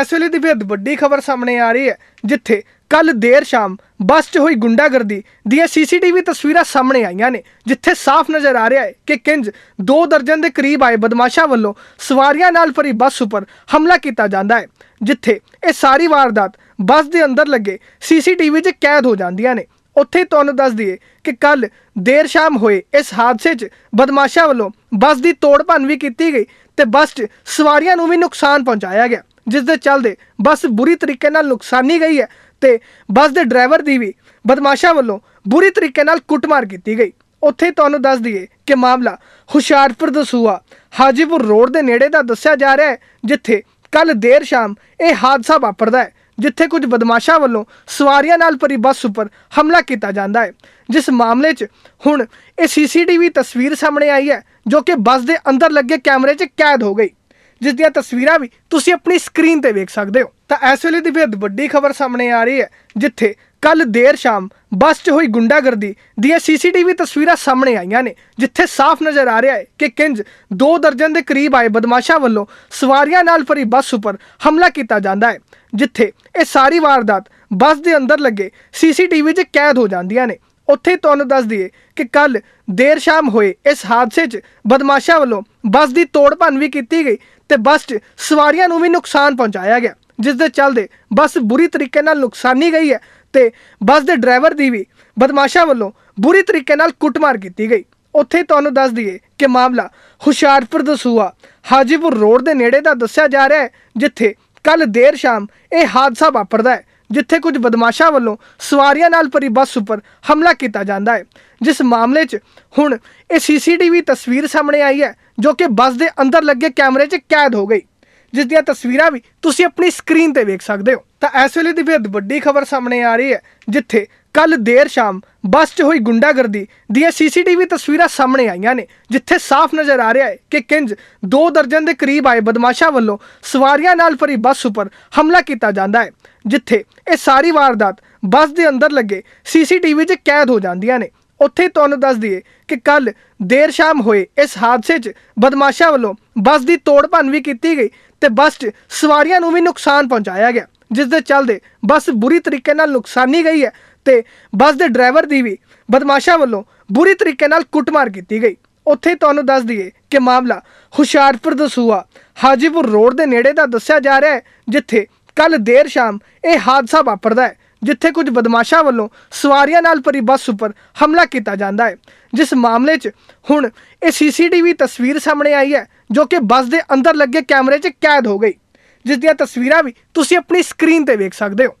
ਇਸ ਵੇਲੇ ਦੀ ਬੇਹੱਦ ਵੱਡੀ ਖਬਰ ਸਾਹਮਣੇ ਆ ਰਹੀ ਹੈ, ਜਿੱਥੇ ਕੱਲ ਦੇਰ ਸ਼ਾਮ ਬੱਸ 'ਚ ਹੋਈ ਗੁੰਡਾਗਰਦੀ ਦੀਆਂ ਸੀਸੀਟੀਵੀ ਤਸਵੀਰਾਂ ਸਾਹਮਣੇ ਆਈਆਂ ਨੇ, ਜਿੱਥੇ ਸਾਫ਼ ਨਜ਼ਰ ਆ ਰਿਹਾ ਹੈ ਕਿ ਕਿੰਜ ਦੋ ਦਰਜਨ ਦੇ ਕਰੀਬ ਆਏ ਬਦਮਾਸ਼ਾਂ ਵੱਲੋਂ ਸਵਾਰੀਆਂ ਨਾਲ ਭਰੀ ਬੱਸ ਉੱਪਰ ਹਮਲਾ ਕੀਤਾ ਜਾਂਦਾ ਹੈ, ਜਿੱਥੇ ਇਹ ਸਾਰੀ ਵਾਰਦਾਤ ਬੱਸ ਦੇ ਅੰਦਰ ਲੱਗੇ ਸੀਸੀਟੀਵੀ 'ਚ ਕੈਦ ਹੋ ਜਾਂਦੀਆਂ ਨੇ। ਉੱਥੇ ਤੁਹਾਨੂੰ ਦੱਸ ਦਈਏ ਕਿ ਕੱਲ ਦੇਰ ਸ਼ਾਮ ਹੋਏ ਇਸ ਹਾਦਸੇ 'ਚ ਬਦਮਾਸ਼ਾਂ ਵੱਲੋਂ ਬੱਸ ਦੀ ਤੋੜ ਭੰਨ ਵੀ ਕੀਤੀ ਗਈ ਤੇ ਬੱਸ 'ਚ ਸਵਾਰੀਆਂ ਨੂੰ ਵੀ ਨੁਕਸਾਨ ਪਹੁੰਚਾਇਆ ਗਿਆ। ਜਿਸ ਦੇ ਚੱਲਦੇ ਬੱਸ ਬੁਰੀ ਤਰੀਕੇ ਨਾਲ ਨੁਕਸਾਨੀ ਗਈ ਹੈ ਤੇ ਬੱਸ ਦੇ ਡਰਾਈਵਰ ਦੀ ਵੀ ਬਦਮਾਸ਼ਾਂ ਵੱਲੋਂ ਬੁਰੀ ਤਰੀਕੇ ਨਾਲ ਕੁੱਟਮਾਰ ਕੀਤੀ ਗਈ। ਉੱਥੇ ਤੁਹਾਨੂੰ ਦੱਸ ਦਈਏ ਕਿ ਮਾਮਲਾ ਹੁਸ਼ਿਆਰਪੁਰ ਦਾ ਸੂਆ, ਹਾਜੀਪੁਰ ਰੋਡ ਦੇ ਨੇੜੇ ਦਾ ਦੱਸਿਆ ਜਾ ਰਿਹਾ ਹੈ, ਜਿੱਥੇ ਕੱਲ ਦੇਰ ਸ਼ਾਮ ਇਹ ਹਾਦਸਾ ਵਾਪਰਦਾ ਹੈ, ਜਿੱਥੇ ਕੁਝ ਬਦਮਾਸ਼ਾਂ ਵੱਲੋਂ ਸਵਾਰੀਆਂ ਨਾਲ ਭਰੀ ਬੱਸ ਉੱਪਰ ਹਮਲਾ ਕੀਤਾ ਜਾਂਦਾ ਹੈ। ਜਿਸ ਮਾਮਲੇ 'ਚ ਹੁਣ ਇਹ ਸੀਸੀਟੀਵੀ ਤਸਵੀਰ ਸਾਹਮਣੇ ਆਈ ਹੈ, ਜੋ ਕਿ ਬੱਸ ਦੇ ਅੰਦਰ ਲੱਗੇ ਕੈਮਰੇ 'ਚ ਕੈਦ ਹੋ ਗਈ। ਜਿਸ ਦੀਆਂ ਤਸਵੀਰਾਂ ਵੀ ਤੁਸੀਂ ਆਪਣੀ ਸਕਰੀਨ ਤੇ ਵੇਖ ਸਕਦੇ ਹੋ। ਤਾਂ ਇਸ ਵੇਲੇ ਦੀ ਬੇਹੱਦ ਵੱਡੀ ਖਬਰ ਸਾਹਮਣੇ ਆ ਰਹੀ ਹੈ, ਜਿੱਥੇ ਕੱਲ ਦੇਰ ਸ਼ਾਮ ਬੱਸ 'ਚ ਹੋਈ ਗੁੰਡਾਗਰਦੀ ਦੀਆਂ ਸੀਸੀਟੀਵੀ ਤਸਵੀਰਾਂ ਸਾਹਮਣੇ ਆਈਆਂ ਨੇ, ਜਿੱਥੇ ਸਾਫ਼ ਨਜ਼ਰ ਆ ਰਿਹਾ ਹੈ ਕਿ ਕਿੰਜ ਦੋ ਦਰਜਨ ਦੇ ਕਰੀਬ ਆਏ ਬਦਮਾਸ਼ਾਂ ਵੱਲੋਂ ਸਵਾਰੀਆਂ ਨਾਲ ਭਰੀ ਬੱਸ ਉੱਪਰ ਹਮਲਾ ਕੀਤਾ ਜਾਂਦਾ ਹੈ, ਜਿੱਥੇ ਇਹ ਸਾਰੀ ਵਾਰਦਾਤ ਬੱਸ ਦੇ ਅੰਦਰ ਲੱਗੇ ਸੀਸੀਟੀਵੀ 'ਚ ਕੈਦ ਹੋ ਜਾਂਦੀਆਂ ਨੇ। ਉੱਥੇ ਹੀ ਤੁਹਾਨੂੰ ਦੱਸ ਦਈਏ ਕਿ ਕੱਲ ਦੇਰ ਸ਼ਾਮ ਹੋਏ ਇਸ ਹਾਦਸੇ 'ਚ ਬਦਮਾਸ਼ਾਂ ਵੱਲੋਂ ਬੱਸ ਦੀ ਤੋੜ ਭੰਨ ਵੀ ਕੀਤੀ ਗਈ ਤੇ ਬੱਸ 'ਚ ਸਵਾਰੀਆਂ ਨੂੰ ਵੀ ਨੁਕਸਾਨ ਪਹੁੰਚਾਇਆ ਗਿਆ, ਜਿਸ ਦੇ ਚੱਲਦੇ ਬੱਸ ਬੁਰੀ ਤਰੀਕੇ ਨਾਲ ਨੁਕਸਾਨੀ ਗਈ ਹੈ ਤੇ ਬੱਸ ਦੇ ਡਰਾਈਵਰ ਦੀ ਵੀ ਬਦਮਾਸ਼ਾਂ ਵੱਲੋਂ ਬੁਰੀ ਤਰੀਕੇ ਨਾਲ ਕੁੱਟਮਾਰ ਕੀਤੀ ਗਈ। ਉੱਥੇ ਤੁਹਾਨੂੰ ਦੱਸ ਦਈਏ ਕਿ ਮਾਮਲਾ ਹੁਸ਼ਿਆਰਪੁਰ ਦਾ ਸੂਆ, ਹਾਜੀਪੁਰ ਰੋਡ ਦੇ ਨੇੜੇ ਦਾ ਦੱਸਿਆ ਜਾ ਰਿਹਾ ਹੈ, ਜਿੱਥੇ ਕੱਲ ਦੇਰ ਸ਼ਾਮ ਇਹ ਹਾਦਸਾ ਵਾਪਰਦਾ ਹੈ। ਜਿੱਥੇ ਕੁਝ ਬਦਮਾਸ਼ਾਂ ਵੱਲੋਂ ਸਵਾਰੀਆਂ ਨਾਲ ਭਰੀ ਬੱਸ ਉੱਪਰ ਹਮਲਾ ਕੀਤਾ ਜਾਂਦਾ ਹੈ। ਜਿਸ ਮਾਮਲੇ 'ਚ ਹੁਣ ਇਹ ਸੀਸੀਟੀਵੀ ਤਸਵੀਰ ਸਾਹਮਣੇ ਆਈ ਹੈ, ਜੋ ਕਿ ਬੱਸ ਦੇ ਅੰਦਰ ਲੱਗੇ ਕੈਮਰੇ 'ਚ ਕੈਦ ਹੋ ਗਈ। ਜਿਸ ਦੀਆਂ ਤਸਵੀਰਾਂ ਵੀ ਤੁਸੀਂ ਆਪਣੀ ਸਕਰੀਨ ਤੇ ਵੇਖ ਸਕਦੇ ਹੋ। ਤਾਂ ਇਸ ਵੇਲੇ ਦੀ ਬੇਹੱਦ ਵੱਡੀ ਖਬਰ ਸਾਹਮਣੇ ਆ ਰਹੀ ਹੈ, ਜਿੱਥੇ ਕੱਲ ਦੇਰ ਸ਼ਾਮ ਬੱਸ 'ਚ ਹੋਈ ਗੁੰਡਾਗਰਦੀ ਦੀਆਂ ਸੀਸੀਟੀਵੀ ਤਸਵੀਰਾਂ ਸਾਹਮਣੇ ਆਈਆਂ ਨੇ, ਜਿੱਥੇ ਸਾਫ਼ ਨਜ਼ਰ ਆ ਰਿਹਾ ਹੈ ਕਿ ਕਿੰਜ ਦੋ ਦਰਜਨ ਦੇ ਕਰੀਬ ਆਏ ਬਦਮਾਸ਼ਾਂ ਵੱਲੋਂ ਸਵਾਰੀਆਂ ਨਾਲ ਭਰੀ ਬੱਸ ਉੱਪਰ ਹਮਲਾ ਕੀਤਾ ਜਾਂਦਾ ਹੈ, ਜਿੱਥੇ ਇਹ ਸਾਰੀ ਵਾਰਦਾਤ ਬੱਸ ਦੇ ਅੰਦਰ ਲੱਗੇ ਸੀਸੀਟੀਵੀ 'ਚ ਕੈਦ ਹੋ ਜਾਂਦੀਆਂ ਨੇ। ਉੱਥੇ ਹੀ ਤੁਹਾਨੂੰ ਦੱਸ ਦਈਏ ਕਿ ਕੱਲ ਦੇਰ ਸ਼ਾਮ ਹੋਏ ਇਸ ਹਾਦਸੇ 'ਚ ਬਦਮਾਸ਼ਾਂ ਵੱਲੋਂ ਬੱਸ ਦੀ ਤੋੜ ਭੰਨ ਵੀ ਕੀਤੀ ਗਈ ਤੇ ਬੱਸ 'ਚ ਸਵਾਰੀਆਂ ਨੂੰ ਵੀ ਨੁਕਸਾਨ ਪਹੁੰਚਾਇਆ ਗਿਆ, ਜਿਸ ਦੇ ਚੱਲਦੇ ਬੱਸ ਬੁਰੀ ਤਰੀਕੇ ਨਾਲ ਨੁਕਸਾਨੀ ਗਈ ਹੈ ਤੇ ਬੱਸ ਦੇ ਡਰਾਈਵਰ ਦੀ ਵੀ ਬਦਮਾਸ਼ਾਂ ਵੱਲੋਂ ਬੁਰੀ ਤਰੀਕੇ ਨਾਲ ਕੁੱਟਮਾਰ ਕੀਤੀ ਗਈ। ਉੱਥੇ ਤੁਹਾਨੂੰ ਦੱਸ ਦਈਏ ਕਿ ਮਾਮਲਾ ਹੁਸ਼ਿਆਰਪੁਰ ਦਸੂਆ ਹਾਜੀਪੁਰ ਰੋਡ ਦੇ ਨੇੜੇ ਦਾ ਦੱਸਿਆ ਜਾ ਰਿਹਾ ਹੈ, ਜਿੱਥੇ ਕੱਲ ਦੇਰ ਸ਼ਾਮ ਇਹ ਹਾਦਸਾ ਵਾਪਰਦਾ ਹੈ, ਜਿੱਥੇ ਕੁਝ ਬਦਮਾਸ਼ਾਂ ਵੱਲੋਂ ਸਵਾਰੀਆਂ ਨਾਲ ਭਰੀ ਬੱਸ ਉੱਪਰ ਹਮਲਾ ਕੀਤਾ ਜਾਂਦਾ ਹੈ। ਜਿਸ ਮਾਮਲੇ 'ਚ ਹੁਣ ਇਹ ਸੀਸੀਟੀਵੀ ਤਸਵੀਰ ਸਾਹਮਣੇ ਆਈ ਹੈ, ਜੋ ਕਿ ਬੱਸ ਦੇ ਅੰਦਰ ਲੱਗੇ ਕੈਮਰੇ 'ਚ ਕੈਦ ਹੋ ਗਈ। ਜਿਸ ਦੀਆਂ ਤਸਵੀਰਾਂ ਵੀ ਤੁਸੀਂ ਆਪਣੀ ਸਕਰੀਨ ਤੇ ਵੇਖ ਸਕਦੇ ਹੋ।